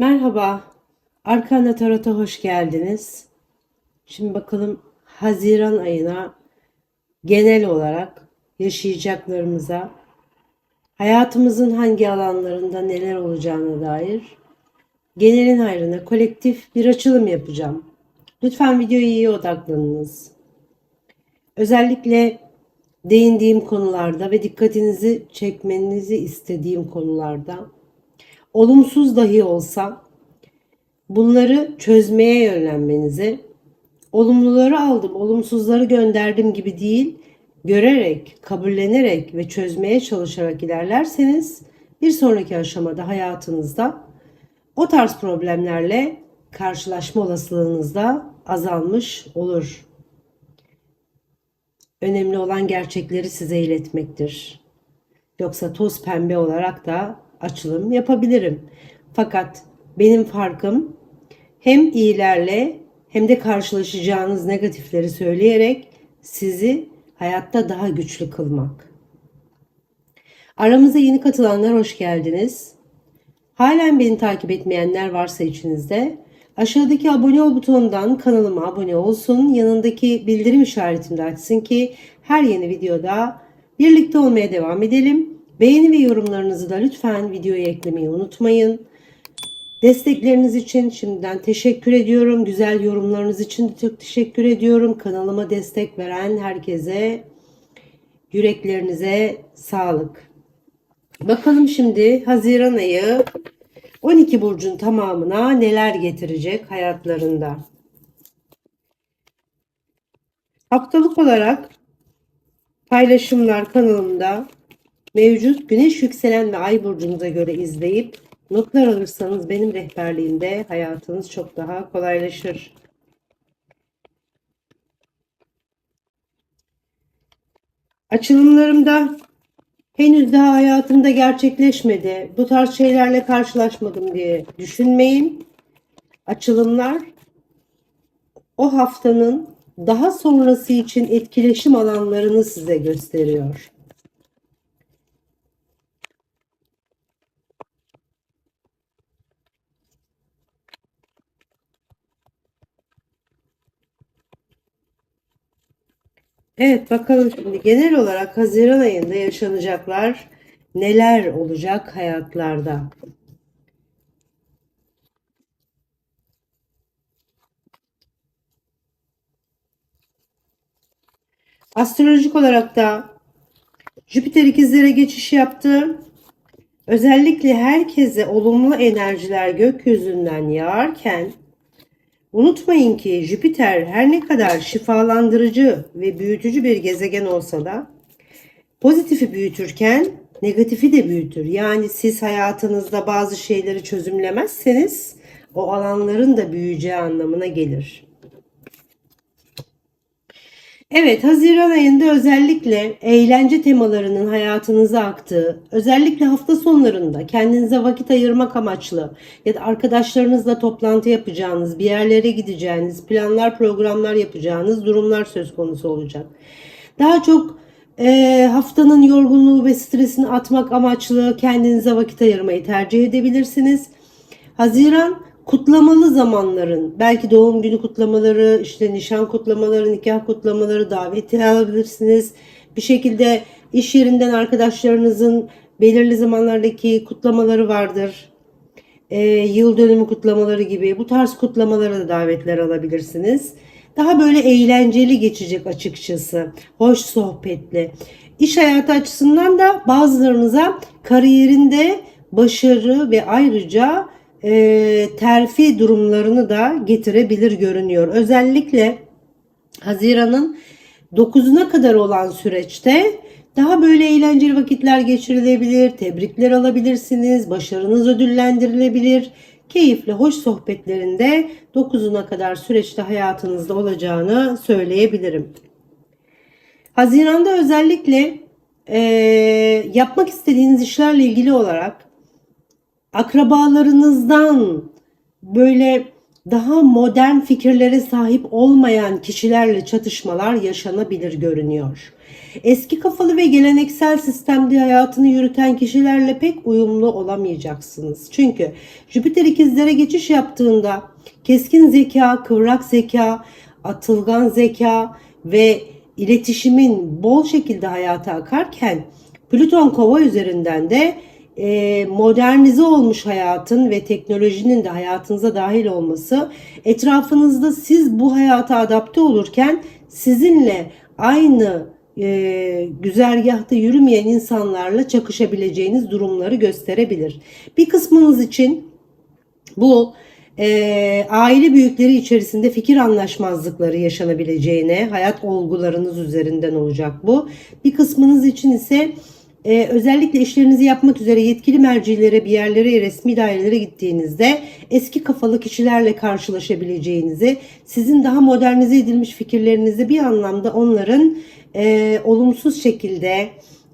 Merhaba, Arkana Tarot'a hoş geldiniz. Şimdi bakalım Haziran ayına genel olarak yaşayacaklarımıza, hayatımızın hangi alanlarında neler olacağına dair genelin hayrına kolektif bir açılım yapacağım. Lütfen videoya iyi odaklanınız. Özellikle değindiğim konularda ve dikkatinizi çekmenizi istediğim konularda olumsuz dahi olsa bunları çözmeye yönlenmenizi, olumluları aldım, olumsuzları gönderdim gibi değil, görerek, kabullenerek ve çözmeye çalışarak ilerlerseniz bir sonraki aşamada hayatınızda o tarz problemlerle karşılaşma olasılığınız da azalmış olur. Önemli olan gerçekleri size iletmektir. Yoksa toz pembe olarak da açılım yapabilirim. Fakat benim farkım hem iyilerle hem de karşılaşacağınız negatifleri söyleyerek sizi hayatta daha güçlü kılmak. Aramıza yeni katılanlar hoş geldiniz. Halen beni takip etmeyenler varsa içinizde aşağıdaki abone ol butonundan kanalıma abone olsun. Yanındaki bildirim işaretini de açsın ki her yeni videoda birlikte olmaya devam edelim. Beğeni ve yorumlarınızı da lütfen videoya eklemeyi unutmayın. Destekleriniz için şimdiden teşekkür ediyorum. Güzel yorumlarınız için de çok teşekkür ediyorum. Kanalıma destek veren herkese yüreklerinize sağlık. Bakalım şimdi Haziran ayı 12 burcun tamamına neler getirecek hayatlarında. Haftalık olarak paylaşımlar kanalımda mevcut güneş yükselen ve ay burcunuza göre izleyip notlar alırsanız benim rehberliğimde hayatınız çok daha kolaylaşır. Açılımlarımda henüz daha hayatımda gerçekleşmedi. Bu tarz şeylerle karşılaşmadım diye düşünmeyin. Açılımlar o haftanın daha sonrası için etkileşim alanlarını size gösteriyor. Evet bakalım şimdi genel olarak Haziran ayında yaşanacaklar neler olacak hayatlarda? Astrolojik olarak da Jüpiter ikizlere geçiş yaptı. Özellikle herkese olumlu enerjiler gökyüzünden yağarken Unutmayın ki Jüpiter her ne kadar şifalandırıcı ve büyütücü bir gezegen olsa da pozitifi büyütürken negatifi de büyütür. Yani siz hayatınızda bazı şeyleri çözümlemezseniz o alanların da büyüyeceği anlamına gelir. Evet, Haziran ayında özellikle eğlence temalarının hayatınıza aktığı, özellikle hafta sonlarında kendinize vakit ayırmak amaçlı ya da arkadaşlarınızla toplantı yapacağınız, bir yerlere gideceğiniz, planlar, programlar yapacağınız durumlar söz konusu olacak. Daha çok e, haftanın yorgunluğu ve stresini atmak amaçlı kendinize vakit ayırmayı tercih edebilirsiniz. Haziran kutlamalı zamanların belki doğum günü kutlamaları, işte nişan kutlamaları, nikah kutlamaları daveti alabilirsiniz. Bir şekilde iş yerinden arkadaşlarınızın belirli zamanlardaki kutlamaları vardır. Ee, yıl dönümü kutlamaları gibi bu tarz kutlamalara da davetler alabilirsiniz. Daha böyle eğlenceli geçecek açıkçası. Hoş sohbetli. İş hayatı açısından da bazılarınıza kariyerinde başarı ve ayrıca e, terfi durumlarını da getirebilir görünüyor. Özellikle Haziran'ın 9'una kadar olan süreçte daha böyle eğlenceli vakitler geçirilebilir, tebrikler alabilirsiniz, başarınız ödüllendirilebilir. Keyifli, hoş sohbetlerinde 9'una kadar süreçte hayatınızda olacağını söyleyebilirim. Haziran'da özellikle e, yapmak istediğiniz işlerle ilgili olarak akrabalarınızdan böyle daha modern fikirlere sahip olmayan kişilerle çatışmalar yaşanabilir görünüyor. Eski kafalı ve geleneksel sistemde hayatını yürüten kişilerle pek uyumlu olamayacaksınız. Çünkü Jüpiter ikizlere geçiş yaptığında keskin zeka, kıvrak zeka, atılgan zeka ve iletişimin bol şekilde hayata akarken Plüton kova üzerinden de e, modernize olmuş hayatın ve teknolojinin de hayatınıza dahil olması etrafınızda siz bu hayata adapte olurken sizinle aynı e, güzergahta yürümeyen insanlarla çakışabileceğiniz durumları gösterebilir. Bir kısmınız için bu e, aile büyükleri içerisinde fikir anlaşmazlıkları yaşanabileceğine, hayat olgularınız üzerinden olacak bu. Bir kısmınız için ise e, özellikle işlerinizi yapmak üzere yetkili mercilere, bir yerlere, resmi dairelere gittiğinizde eski kafalı kişilerle karşılaşabileceğinizi, sizin daha modernize edilmiş fikirlerinizi bir anlamda onların e, olumsuz şekilde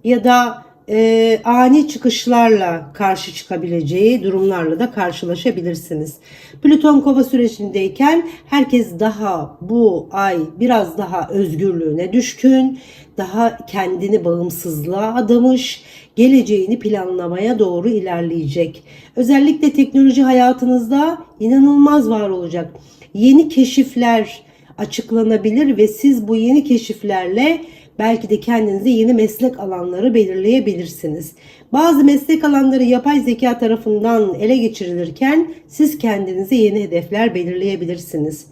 ya da e, ani çıkışlarla karşı çıkabileceği durumlarla da karşılaşabilirsiniz. Plüton kova sürecindeyken herkes daha bu ay biraz daha özgürlüğüne düşkün, daha kendini bağımsızlığa adamış, geleceğini planlamaya doğru ilerleyecek. Özellikle teknoloji hayatınızda inanılmaz var olacak. Yeni keşifler açıklanabilir ve siz bu yeni keşiflerle belki de kendinize yeni meslek alanları belirleyebilirsiniz. Bazı meslek alanları yapay zeka tarafından ele geçirilirken siz kendinize yeni hedefler belirleyebilirsiniz.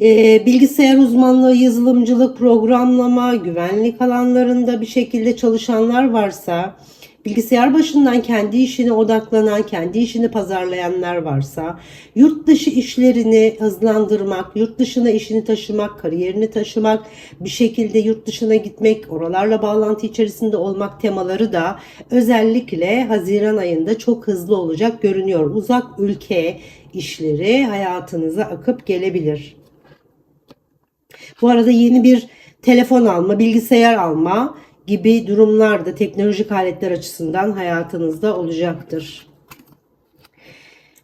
Ee, bilgisayar uzmanlığı, yazılımcılık, programlama, güvenlik alanlarında bir şekilde çalışanlar varsa, bilgisayar başından kendi işine odaklanan, kendi işini pazarlayanlar varsa, yurt dışı işlerini hızlandırmak, yurt dışına işini taşımak, kariyerini taşımak, bir şekilde yurt dışına gitmek, oralarla bağlantı içerisinde olmak temaları da özellikle Haziran ayında çok hızlı olacak görünüyor. Uzak ülke işleri hayatınıza akıp gelebilir. Bu arada yeni bir telefon alma, bilgisayar alma gibi durumlar da teknolojik aletler açısından hayatınızda olacaktır.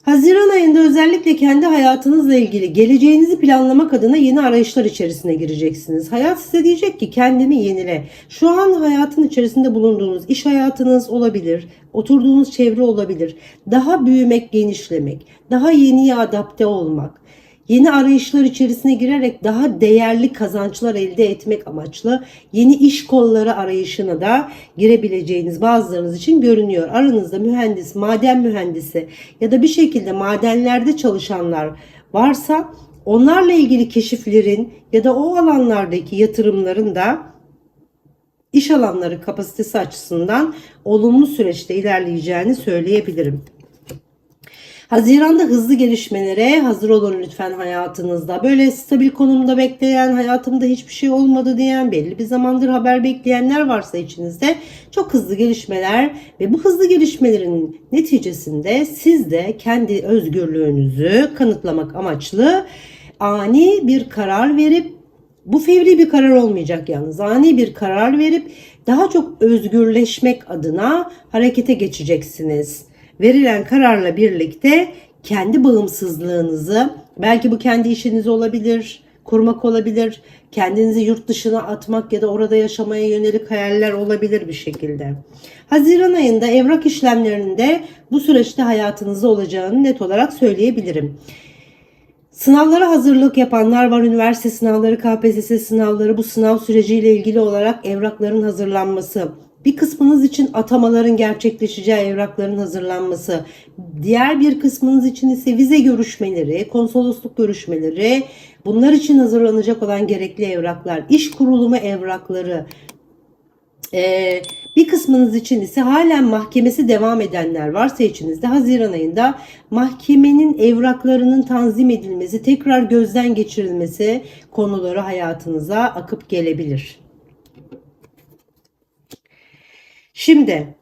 Haziran ayında özellikle kendi hayatınızla ilgili geleceğinizi planlamak adına yeni arayışlar içerisine gireceksiniz. Hayat size diyecek ki kendini yenile. Şu an hayatın içerisinde bulunduğunuz iş hayatınız olabilir, oturduğunuz çevre olabilir. Daha büyümek, genişlemek, daha yeniye adapte olmak, yeni arayışlar içerisine girerek daha değerli kazançlar elde etmek amaçlı yeni iş kolları arayışına da girebileceğiniz bazılarınız için görünüyor. Aranızda mühendis, maden mühendisi ya da bir şekilde madenlerde çalışanlar varsa onlarla ilgili keşiflerin ya da o alanlardaki yatırımların da iş alanları kapasitesi açısından olumlu süreçte ilerleyeceğini söyleyebilirim. Haziranda hızlı gelişmelere hazır olun lütfen hayatınızda. Böyle stabil konumda bekleyen, hayatımda hiçbir şey olmadı diyen, belli bir zamandır haber bekleyenler varsa içinizde çok hızlı gelişmeler ve bu hızlı gelişmelerin neticesinde siz de kendi özgürlüğünüzü kanıtlamak amaçlı ani bir karar verip bu fevri bir karar olmayacak yalnız. Ani bir karar verip daha çok özgürleşmek adına harekete geçeceksiniz verilen kararla birlikte kendi bağımsızlığınızı belki bu kendi işiniz olabilir, kurmak olabilir, kendinizi yurt dışına atmak ya da orada yaşamaya yönelik hayaller olabilir bir şekilde. Haziran ayında evrak işlemlerinde bu süreçte hayatınızda olacağını net olarak söyleyebilirim. Sınavlara hazırlık yapanlar var. Üniversite sınavları, KPSS sınavları bu sınav süreciyle ilgili olarak evrakların hazırlanması, bir kısmınız için atamaların gerçekleşeceği evrakların hazırlanması, diğer bir kısmınız için ise vize görüşmeleri, konsolosluk görüşmeleri, bunlar için hazırlanacak olan gerekli evraklar, iş kurulumu evrakları, ee, bir kısmınız için ise halen mahkemesi devam edenler varsa içinizde Haziran ayında mahkemenin evraklarının tanzim edilmesi, tekrar gözden geçirilmesi konuları hayatınıza akıp gelebilir. Şimdi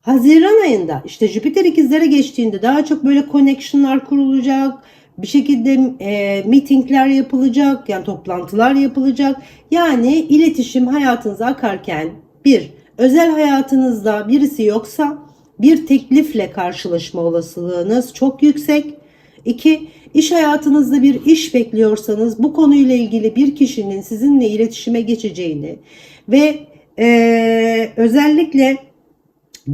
Haziran ayında işte Jüpiter ikizlere geçtiğinde daha çok böyle connection'lar kurulacak. Bir şekilde e, meetingler yapılacak. Yani toplantılar yapılacak. Yani iletişim hayatınıza akarken bir özel hayatınızda birisi yoksa bir teklifle karşılaşma olasılığınız çok yüksek. İki, iş hayatınızda bir iş bekliyorsanız bu konuyla ilgili bir kişinin sizinle iletişime geçeceğini ve eee, özellikle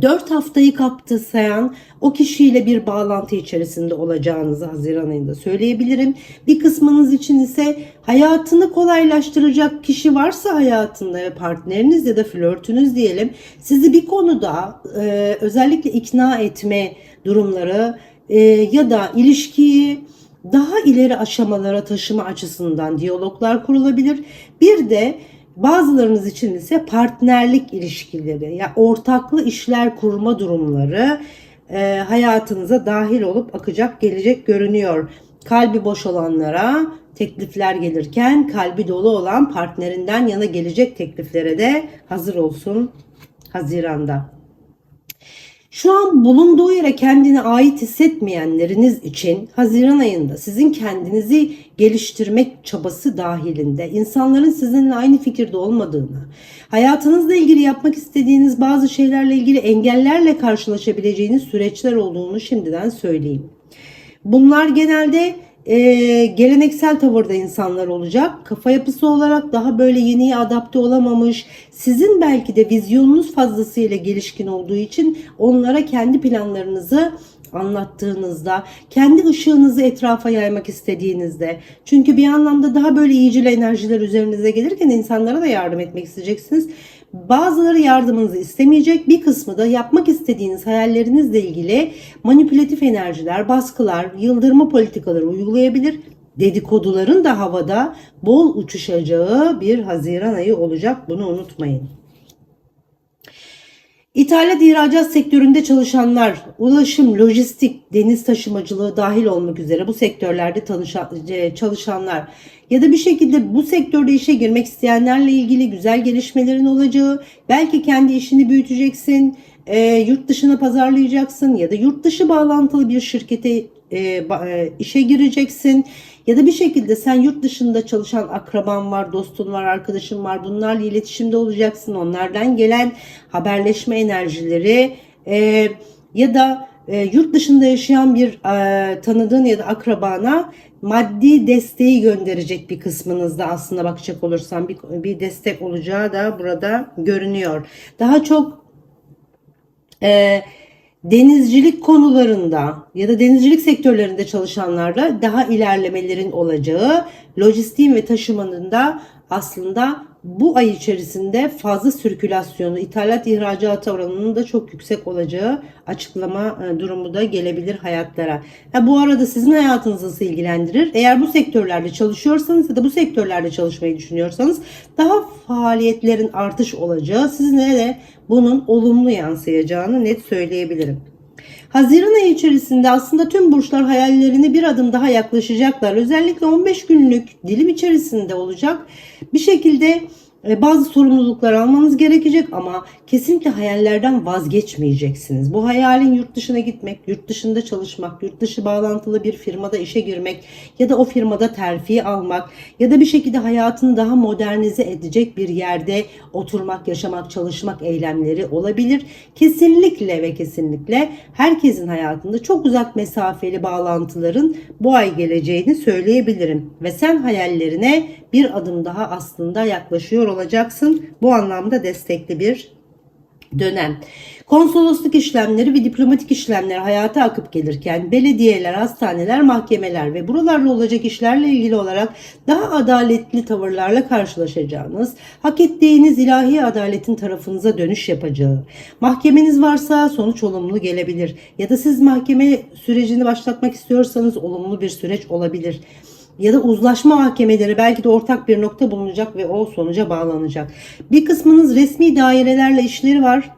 4 haftayı kapsayan o kişiyle bir bağlantı içerisinde olacağınızı Haziran ayında söyleyebilirim. Bir kısmınız için ise hayatını kolaylaştıracak kişi varsa hayatında ve partneriniz ya da flörtünüz diyelim sizi bir konuda e, özellikle ikna etme durumları e, ya da ilişkiyi daha ileri aşamalara taşıma açısından diyaloglar kurulabilir. Bir de Bazılarınız için ise partnerlik ilişkileri ya ortaklı işler kurma durumları e, hayatınıza dahil olup akacak gelecek görünüyor. Kalbi boş olanlara teklifler gelirken kalbi dolu olan partnerinden yana gelecek tekliflere de hazır olsun Haziran'da. Şu an bulunduğu yere kendine ait hissetmeyenleriniz için Haziran ayında sizin kendinizi geliştirmek çabası dahilinde insanların sizinle aynı fikirde olmadığını, hayatınızla ilgili yapmak istediğiniz bazı şeylerle ilgili engellerle karşılaşabileceğiniz süreçler olduğunu şimdiden söyleyeyim. Bunlar genelde e, geleneksel tavırda insanlar olacak. Kafa yapısı olarak daha böyle yeniye adapte olamamış. Sizin belki de vizyonunuz fazlasıyla gelişkin olduğu için onlara kendi planlarınızı anlattığınızda, kendi ışığınızı etrafa yaymak istediğinizde. Çünkü bir anlamda daha böyle iyicil enerjiler üzerinize gelirken insanlara da yardım etmek isteyeceksiniz. Bazıları yardımınızı istemeyecek, bir kısmı da yapmak istediğiniz hayallerinizle ilgili manipülatif enerjiler, baskılar, yıldırma politikaları uygulayabilir. Dedikoduların da havada bol uçuşacağı bir Haziran ayı olacak. Bunu unutmayın. İthalat ihracat sektöründe çalışanlar, ulaşım, lojistik, deniz taşımacılığı dahil olmak üzere bu sektörlerde tanışan, e, çalışanlar ya da bir şekilde bu sektörde işe girmek isteyenlerle ilgili güzel gelişmelerin olacağı, belki kendi işini büyüteceksin, e, yurt dışına pazarlayacaksın ya da yurt dışı bağlantılı bir şirkete e, e, işe gireceksin ya da bir şekilde sen yurt dışında çalışan akraban var, dostun var, arkadaşın var. Bunlarla iletişimde olacaksın. Onlardan gelen haberleşme enerjileri e, ya da e, yurt dışında yaşayan bir e, tanıdığın ya da akrabana maddi desteği gönderecek bir kısmınızda aslında bakacak olursan bir, bir destek olacağı da burada görünüyor. Daha çok e, denizcilik konularında ya da denizcilik sektörlerinde çalışanlarla daha ilerlemelerin olacağı, lojistiğin ve taşımanın da aslında bu ay içerisinde fazla sirkülasyonu, ithalat ihracat oranının da çok yüksek olacağı açıklama e, durumu da gelebilir hayatlara. Ha, bu arada sizin hayatınız nasıl ilgilendirir? Eğer bu sektörlerde çalışıyorsanız ya da bu sektörlerde çalışmayı düşünüyorsanız daha faaliyetlerin artış olacağı, sizinle de bunun olumlu yansıyacağını net söyleyebilirim. Haziran ayı içerisinde aslında tüm burçlar hayallerine bir adım daha yaklaşacaklar. Özellikle 15 günlük dilim içerisinde olacak. Bir şekilde bazı sorumluluklar almanız gerekecek ama kesinlikle hayallerden vazgeçmeyeceksiniz. Bu hayalin yurt dışına gitmek, yurt dışında çalışmak, yurt dışı bağlantılı bir firmada işe girmek ya da o firmada terfi almak ya da bir şekilde hayatını daha modernize edecek bir yerde oturmak, yaşamak, çalışmak eylemleri olabilir. Kesinlikle ve kesinlikle herkesin hayatında çok uzak mesafeli bağlantıların bu ay geleceğini söyleyebilirim. Ve sen hayallerine bir adım daha aslında yaklaşıyor olacaksın. Bu anlamda destekli bir dönem. Konsolosluk işlemleri ve diplomatik işlemler hayata akıp gelirken belediyeler, hastaneler, mahkemeler ve buralarla olacak işlerle ilgili olarak daha adaletli tavırlarla karşılaşacağınız, hak ettiğiniz ilahi adaletin tarafınıza dönüş yapacağı, mahkemeniz varsa sonuç olumlu gelebilir ya da siz mahkeme sürecini başlatmak istiyorsanız olumlu bir süreç olabilir ya da uzlaşma mahkemeleri belki de ortak bir nokta bulunacak ve o sonuca bağlanacak. Bir kısmınız resmi dairelerle işleri var.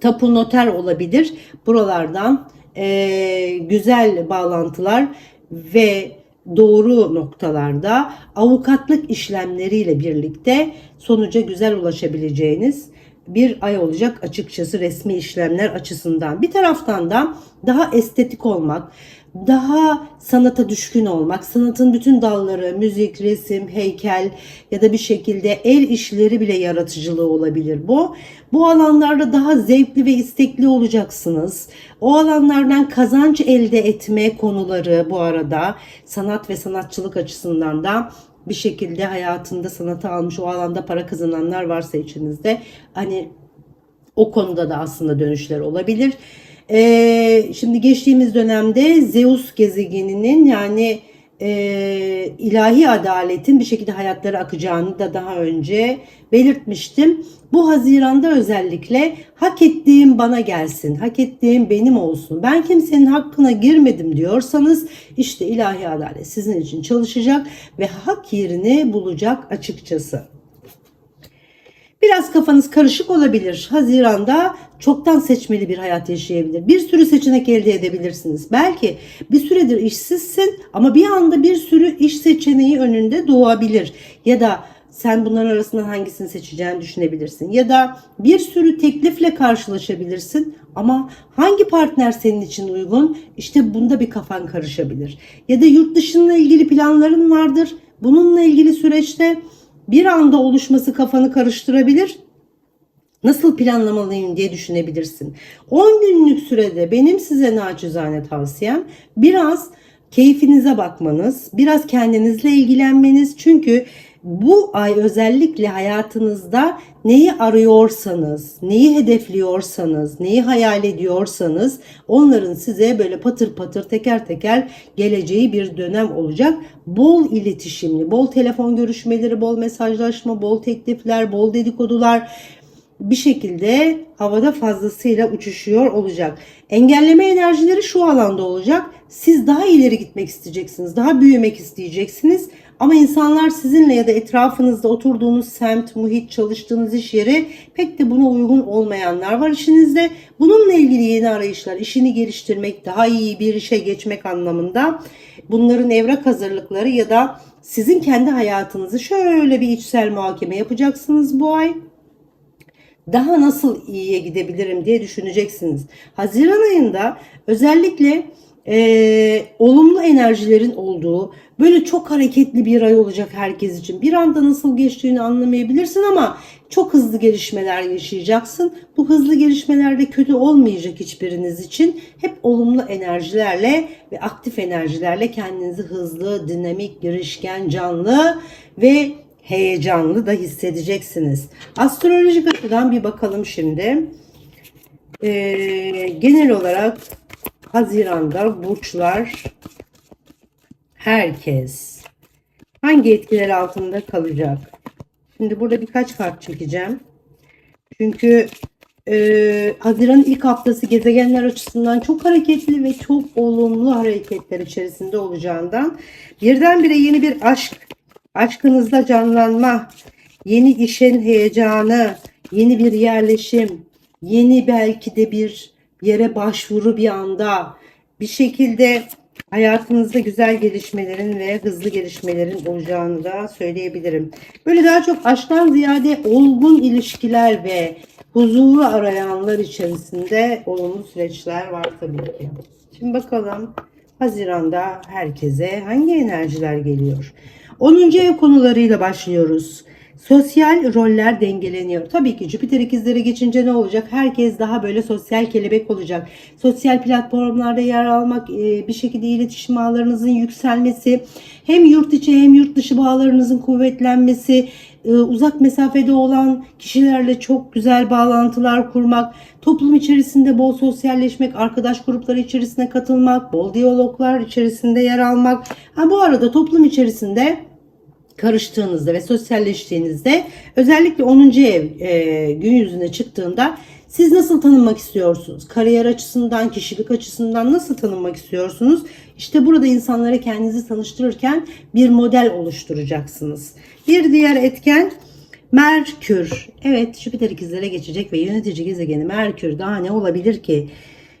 Tapu noter olabilir. Buralardan e, güzel bağlantılar ve doğru noktalarda avukatlık işlemleriyle birlikte sonuca güzel ulaşabileceğiniz bir ay olacak açıkçası resmi işlemler açısından. Bir taraftan da daha estetik olmak, daha sanata düşkün olmak, sanatın bütün dalları, müzik, resim, heykel ya da bir şekilde el işleri bile yaratıcılığı olabilir bu. Bu alanlarda daha zevkli ve istekli olacaksınız. O alanlardan kazanç elde etme konuları bu arada sanat ve sanatçılık açısından da bir şekilde hayatında sanatı almış o alanda para kazananlar varsa içinizde hani o konuda da aslında dönüşler olabilir. Ee, şimdi geçtiğimiz dönemde Zeus gezegeninin yani e, ilahi adaletin bir şekilde hayatları akacağını da daha önce belirtmiştim. Bu Haziran'da özellikle hak ettiğim bana gelsin, hak ettiğim benim olsun. Ben kimsenin hakkına girmedim diyorsanız işte ilahi adalet sizin için çalışacak ve hak yerini bulacak açıkçası. Biraz kafanız karışık olabilir. Haziranda çoktan seçmeli bir hayat yaşayabilir. Bir sürü seçenek elde edebilirsiniz. Belki bir süredir işsizsin ama bir anda bir sürü iş seçeneği önünde doğabilir. Ya da sen bunların arasından hangisini seçeceğini düşünebilirsin. Ya da bir sürü teklifle karşılaşabilirsin ama hangi partner senin için uygun? İşte bunda bir kafan karışabilir. Ya da yurt dışıyla ilgili planların vardır. Bununla ilgili süreçte bir anda oluşması kafanı karıştırabilir. Nasıl planlamalıyım diye düşünebilirsin. 10 günlük sürede benim size naçizane tavsiyem biraz keyfinize bakmanız, biraz kendinizle ilgilenmeniz. Çünkü bu ay özellikle hayatınızda neyi arıyorsanız, neyi hedefliyorsanız, neyi hayal ediyorsanız onların size böyle patır patır teker teker geleceği bir dönem olacak. Bol iletişimli, bol telefon görüşmeleri, bol mesajlaşma, bol teklifler, bol dedikodular bir şekilde havada fazlasıyla uçuşuyor olacak. Engelleme enerjileri şu alanda olacak. Siz daha ileri gitmek isteyeceksiniz, daha büyümek isteyeceksiniz. Ama insanlar sizinle ya da etrafınızda oturduğunuz semt, muhit, çalıştığınız iş yeri pek de buna uygun olmayanlar var işinizde. Bununla ilgili yeni arayışlar, işini geliştirmek, daha iyi bir işe geçmek anlamında bunların evrak hazırlıkları ya da sizin kendi hayatınızı şöyle bir içsel muhakeme yapacaksınız bu ay daha nasıl iyiye gidebilirim diye düşüneceksiniz. Haziran ayında özellikle e, olumlu enerjilerin olduğu böyle çok hareketli bir ay olacak herkes için. Bir anda nasıl geçtiğini anlamayabilirsin ama çok hızlı gelişmeler yaşayacaksın. Bu hızlı gelişmelerde kötü olmayacak hiçbiriniz için. Hep olumlu enerjilerle ve aktif enerjilerle kendinizi hızlı, dinamik, girişken, canlı ve heyecanlı da hissedeceksiniz. Astrolojik açıdan bir bakalım şimdi. Ee, genel olarak Haziran'da burçlar herkes hangi etkiler altında kalacak? Şimdi burada birkaç kart çekeceğim. Çünkü e, Haziran'ın ilk haftası gezegenler açısından çok hareketli ve çok olumlu hareketler içerisinde olacağından birdenbire yeni bir aşk, aşkınızda canlanma, yeni işin heyecanı, yeni bir yerleşim, yeni belki de bir yere başvuru bir anda bir şekilde hayatınızda güzel gelişmelerin ve hızlı gelişmelerin olacağını da söyleyebilirim. Böyle daha çok aşktan ziyade olgun ilişkiler ve huzuru arayanlar içerisinde olumlu süreçler var tabii ki. Şimdi bakalım Haziran'da herkese hangi enerjiler geliyor? 10. ev konularıyla başlıyoruz. Sosyal roller dengeleniyor. Tabii ki Jüpiter ikizlere geçince ne olacak? Herkes daha böyle sosyal kelebek olacak. Sosyal platformlarda yer almak, e, bir şekilde iletişim ağlarınızın yükselmesi, hem yurt içi hem yurt dışı bağlarınızın kuvvetlenmesi, uzak mesafede olan kişilerle çok güzel bağlantılar kurmak, toplum içerisinde bol sosyalleşmek, arkadaş grupları içerisine katılmak, bol diyaloglar içerisinde yer almak. Ha, bu arada toplum içerisinde karıştığınızda ve sosyalleştiğinizde özellikle 10. ev e, gün yüzüne çıktığında siz nasıl tanınmak istiyorsunuz? Kariyer açısından, kişilik açısından nasıl tanınmak istiyorsunuz? İşte burada insanlara kendinizi tanıştırırken bir model oluşturacaksınız. Bir diğer etken Merkür. Evet Jüpiter ikizlere geçecek ve yönetici gezegeni Merkür daha ne olabilir ki?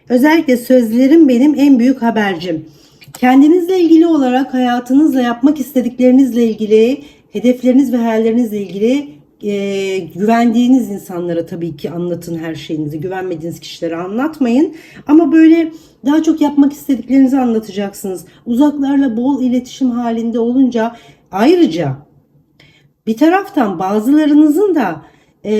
Özellikle sözlerim benim en büyük habercim. Kendinizle ilgili olarak hayatınızla yapmak istediklerinizle ilgili, hedefleriniz ve hayallerinizle ilgili e, güvendiğiniz insanlara tabii ki anlatın her şeyinizi. Güvenmediğiniz kişilere anlatmayın. Ama böyle daha çok yapmak istediklerinizi anlatacaksınız. Uzaklarla bol iletişim halinde olunca ayrıca bir taraftan bazılarınızın da e,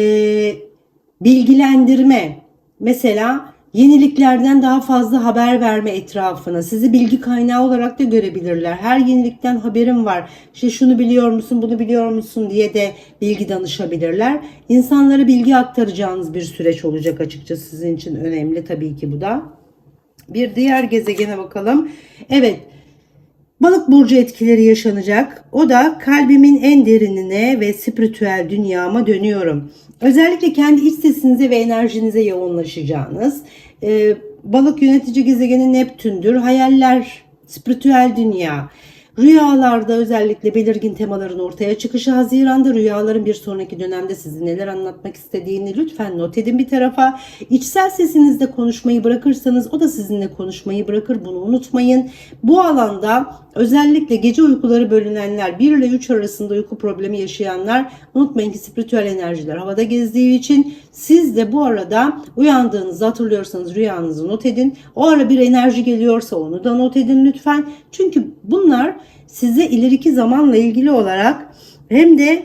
bilgilendirme mesela yeniliklerden daha fazla haber verme etrafına sizi bilgi kaynağı olarak da görebilirler. Her yenilikten haberim var. İşte şunu biliyor musun, bunu biliyor musun diye de bilgi danışabilirler. İnsanlara bilgi aktaracağınız bir süreç olacak açıkçası sizin için önemli tabii ki bu da. Bir diğer gezegene bakalım. Evet, Balık burcu etkileri yaşanacak. O da kalbimin en derinine ve spiritüel dünyama dönüyorum. Özellikle kendi iç sesinize ve enerjinize yoğunlaşacağınız. E, balık yönetici gezegeni Neptün'dür. Hayaller, spiritüel dünya. Rüyalarda özellikle belirgin temaların ortaya çıkışı Haziran'da rüyaların bir sonraki dönemde size neler anlatmak istediğini lütfen not edin bir tarafa. İçsel sesinizde konuşmayı bırakırsanız o da sizinle konuşmayı bırakır bunu unutmayın. Bu alanda özellikle gece uykuları bölünenler 1 ile 3 arasında uyku problemi yaşayanlar unutmayın ki spiritüel enerjiler havada gezdiği için siz de bu arada uyandığınızı hatırlıyorsanız rüyanızı not edin. O ara bir enerji geliyorsa onu da not edin lütfen. Çünkü bunlar size ileriki zamanla ilgili olarak hem de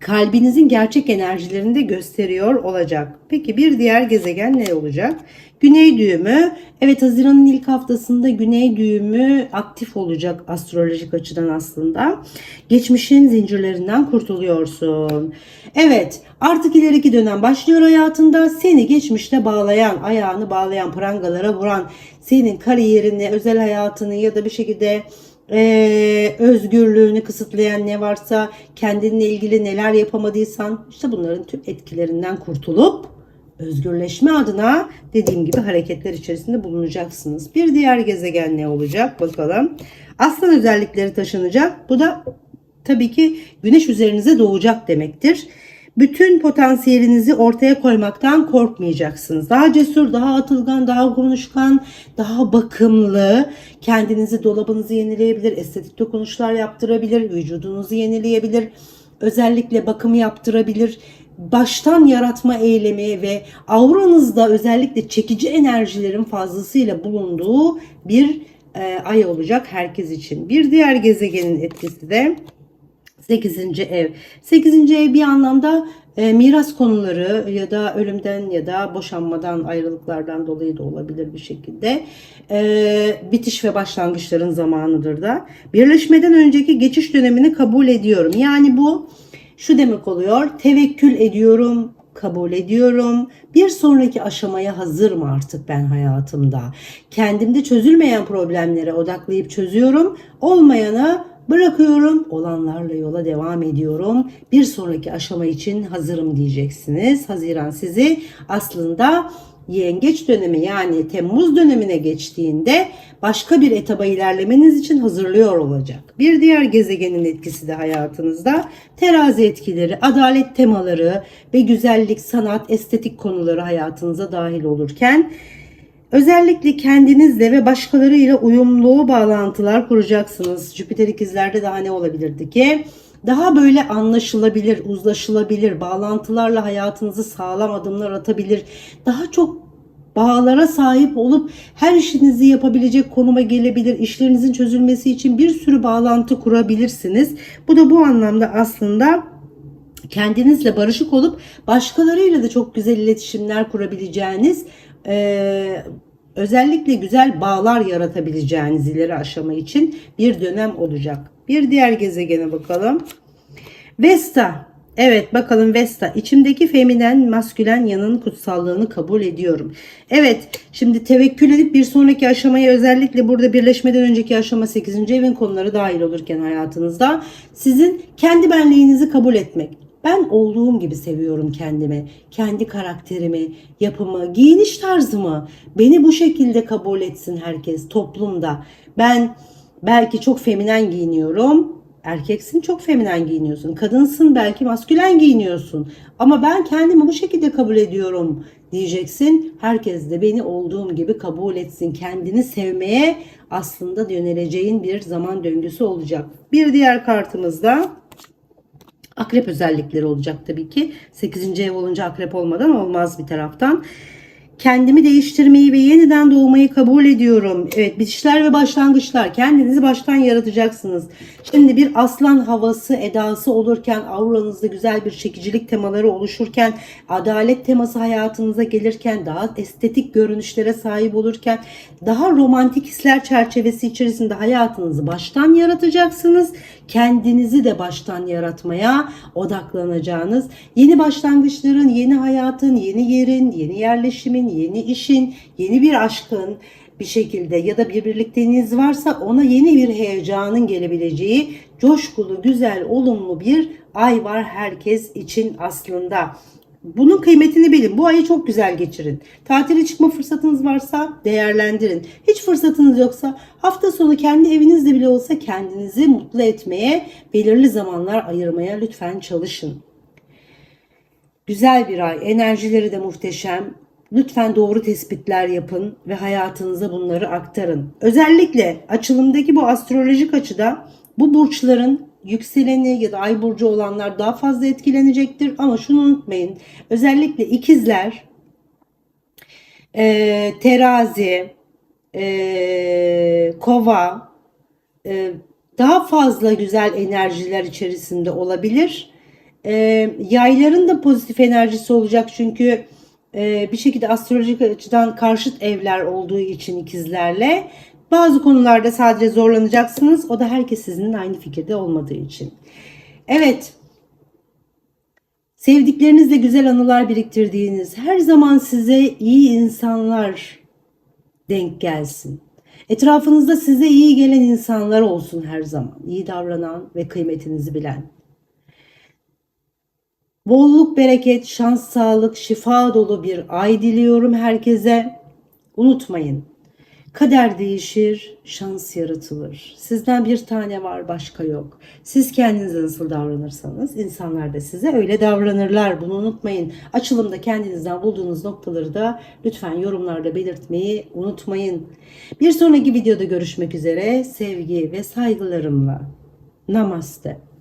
kalbinizin gerçek enerjilerini de gösteriyor olacak. Peki bir diğer gezegen ne olacak? Güney düğümü. Evet Haziran'ın ilk haftasında güney düğümü aktif olacak astrolojik açıdan aslında. Geçmişin zincirlerinden kurtuluyorsun. Evet artık ileriki dönem başlıyor hayatında. Seni geçmişte bağlayan, ayağını bağlayan, prangalara vuran, senin kariyerini, özel hayatını ya da bir şekilde ee, özgürlüğünü kısıtlayan ne varsa kendinle ilgili neler yapamadıysan işte bunların tüm etkilerinden kurtulup özgürleşme adına dediğim gibi hareketler içerisinde bulunacaksınız. Bir diğer gezegen ne olacak bakalım. Aslan özellikleri taşınacak. Bu da tabii ki güneş üzerinize doğacak demektir. Bütün potansiyelinizi ortaya koymaktan korkmayacaksınız. Daha cesur, daha atılgan, daha konuşkan, daha bakımlı, kendinizi, dolabınızı yenileyebilir, estetik dokunuşlar yaptırabilir, vücudunuzu yenileyebilir, özellikle bakım yaptırabilir. Baştan yaratma eylemi ve auranızda özellikle çekici enerjilerin fazlasıyla bulunduğu bir e, ay olacak herkes için. Bir diğer gezegenin etkisi de 8. ev. 8. ev bir anlamda e, miras konuları ya da ölümden ya da boşanmadan ayrılıklardan dolayı da olabilir bir şekilde e, bitiş ve başlangıçların zamanıdır da. Birleşmeden önceki geçiş dönemini kabul ediyorum. Yani bu şu demek oluyor. Tevekkül ediyorum, kabul ediyorum. Bir sonraki aşamaya hazırım artık ben hayatımda. Kendimde çözülmeyen problemlere odaklayıp çözüyorum. Olmayana bırakıyorum. Olanlarla yola devam ediyorum. Bir sonraki aşama için hazırım diyeceksiniz. Haziran sizi aslında yengeç dönemi yani Temmuz dönemine geçtiğinde başka bir etaba ilerlemeniz için hazırlıyor olacak. Bir diğer gezegenin etkisi de hayatınızda terazi etkileri, adalet temaları ve güzellik, sanat, estetik konuları hayatınıza dahil olurken Özellikle kendinizle ve başkalarıyla uyumlu bağlantılar kuracaksınız. Jüpiter ikizlerde daha ne olabilirdi ki? Daha böyle anlaşılabilir, uzlaşılabilir, bağlantılarla hayatınızı sağlam adımlar atabilir. Daha çok bağlara sahip olup her işinizi yapabilecek konuma gelebilir. İşlerinizin çözülmesi için bir sürü bağlantı kurabilirsiniz. Bu da bu anlamda aslında kendinizle barışık olup başkalarıyla da çok güzel iletişimler kurabileceğiniz e, özellikle güzel bağlar yaratabileceğiniz ileri aşama için bir dönem olacak. Bir diğer gezegene bakalım. Vesta. Evet bakalım Vesta. İçimdeki feminen maskülen yanın kutsallığını kabul ediyorum. Evet şimdi tevekkül edip bir sonraki aşamaya özellikle burada birleşmeden önceki aşama 8. evin konuları dahil olurken hayatınızda sizin kendi benliğinizi kabul etmek. Ben olduğum gibi seviyorum kendimi, kendi karakterimi, yapımı, giyiniş tarzımı. Beni bu şekilde kabul etsin herkes toplumda. Ben belki çok feminen giyiniyorum. Erkeksin çok feminen giyiniyorsun. Kadınsın belki maskülen giyiniyorsun. Ama ben kendimi bu şekilde kabul ediyorum diyeceksin. Herkes de beni olduğum gibi kabul etsin. Kendini sevmeye aslında yöneleceğin bir zaman döngüsü olacak. Bir diğer kartımızda Akrep özellikleri olacak tabii ki. 8. ev olunca akrep olmadan olmaz bir taraftan. Kendimi değiştirmeyi ve yeniden doğmayı kabul ediyorum. Evet bitişler ve başlangıçlar. Kendinizi baştan yaratacaksınız. Şimdi bir aslan havası edası olurken auranızda güzel bir çekicilik temaları oluşurken adalet teması hayatınıza gelirken daha estetik görünüşlere sahip olurken daha romantik hisler çerçevesi içerisinde hayatınızı baştan yaratacaksınız. Kendinizi de baştan yaratmaya odaklanacağınız yeni başlangıçların, yeni hayatın, yeni yerin, yeni yerleşimin, yeni işin, yeni bir aşkın bir şekilde ya da bir birlikteliğiniz varsa ona yeni bir heyecanın gelebileceği coşkulu, güzel, olumlu bir ay var herkes için aslında. Bunun kıymetini bilin. Bu ayı çok güzel geçirin. Tatile çıkma fırsatınız varsa değerlendirin. Hiç fırsatınız yoksa hafta sonu kendi evinizde bile olsa kendinizi mutlu etmeye, belirli zamanlar ayırmaya lütfen çalışın. Güzel bir ay. Enerjileri de muhteşem. Lütfen doğru tespitler yapın ve hayatınıza bunları aktarın. Özellikle açılımdaki bu astrolojik açıda bu burçların yükseleni ya da ay burcu olanlar daha fazla etkilenecektir. Ama şunu unutmayın. Özellikle ikizler, e, terazi, e, kova e, daha fazla güzel enerjiler içerisinde olabilir. E, yayların da pozitif enerjisi olacak çünkü e, bir şekilde astrolojik açıdan karşıt evler olduğu için ikizlerle bazı konularda sadece zorlanacaksınız. O da herkes sizinle aynı fikirde olmadığı için. Evet. Sevdiklerinizle güzel anılar biriktirdiğiniz, her zaman size iyi insanlar denk gelsin. Etrafınızda size iyi gelen insanlar olsun her zaman. İyi davranan ve kıymetinizi bilen. Bolluk, bereket, şans, sağlık, şifa dolu bir ay diliyorum herkese. Unutmayın. Kader değişir, şans yaratılır. Sizden bir tane var, başka yok. Siz kendinize nasıl davranırsanız insanlar da size öyle davranırlar. Bunu unutmayın. Açılımda kendinizden bulduğunuz noktaları da lütfen yorumlarda belirtmeyi unutmayın. Bir sonraki videoda görüşmek üzere. Sevgi ve saygılarımla. Namaste.